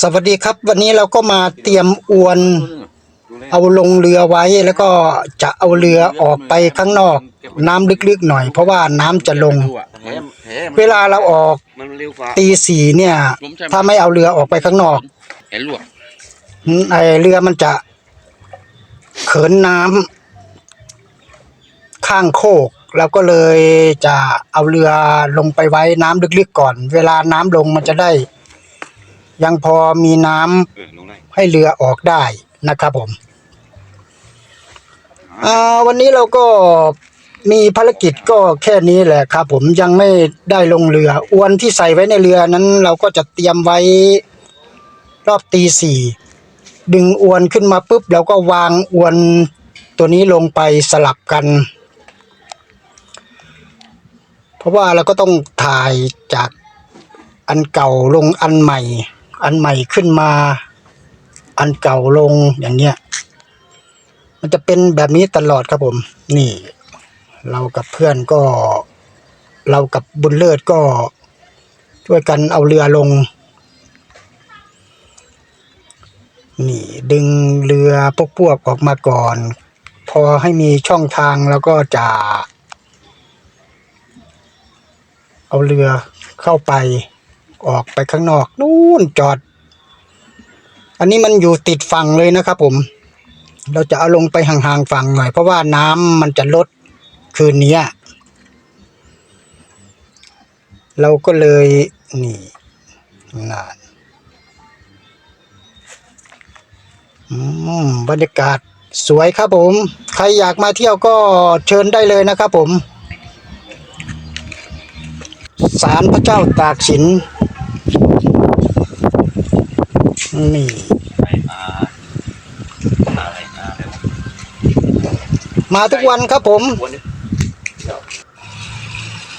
สวัสดีครับ วันนี้เราก็มาเตรียมอวน เอาลงเรือไว้แล้วก็จะเอาเรือออกไปข้างนอก น้ำลึกๆหน่อย เพราะว่าน้ำจะลงแถมแถมเวลาเราออกมันเร็วกว่าตีสี่เนี่ย ถ้าไม่เอาเรือออกไปข้างนอกเห็นลวกไอเรือมันจะ เขินน้ำข้างโคกเราก็เลยจะเอาเรือลงไปไว้น้ำลึกๆก่อน เวลาน้ำลงมันจะได้ ยังพอมีน้ำเออลงได้ให้เรือออกได้นะครับผมอ่าวันนี้เราก็มีภารกิจก็แค่นี้แหละครับ ผมยังไม่ได้ลงเรืออวนที่ใส่ไว้ในเรือนั้น เราก็จะเตรียมไว้รอบตีสี่ดึงอวนขึ้นมาปุ๊บเราก็วางอวนตัวนี้ลงไปสลับกัน เพราะว่าเราก็ต้องถ่ายจากอันเก่าลงอันใหม่ อันใหม่ขึ้นมา อันเก่าลงอย่างเงี้ย มันจะเป็นแบบนี้ตลอดครับผม นี่ เรากับเพื่อนก็ เรากับบุญเลิศก็ ช่วยกันเอาเรือลง นี่ ดึงเรือพวกๆออกมาก่อน พอให้มีช่องทางแล้วก็จะ เอาเรือเข้าไป ออกไปข้างนอก นู่นจอด อันนี้มันอยู่ติดฝั่งเลยนะครับผม เราจะเอาลงไปห่างๆฝั่งหน่อย เพราะว่าน้ำมันจะลดคืนนี้เราก็เลยนี่น่นบรรยากาศสวยครับผม ใครอยากมาเที่ยวก็เชิญได้เลยนะครับผมศาลพระเจ้าตากสิน นี่มาทุกวันครับผม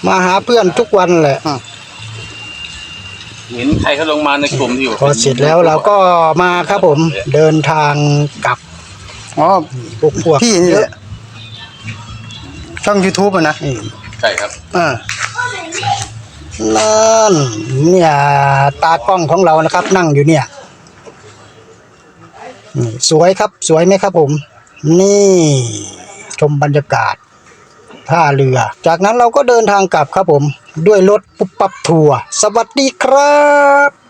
มาหาเพื่อนทุกวันแหละ เห็นใครเขาลงมาในกลุ่มที่อยู่พอเสร็จแล้วเราก็มาครับผม เดินทางกลับอ๋อพวกพวกพี่นี่แหละช่อง YouTube อะนะนี่ใช่ครับอ่านั่นเนี่ยตากล้องของเรานะครับ นั่งอยู่เนี่ยนี่ สวยครับสวยไหมครับผม นี่ชมบรรยากาศท่าเรือ จากนั้นเราก็เดินทางกลับครับผม ด้วยรถปุ๊บปับทัวร์สวัสดีครับ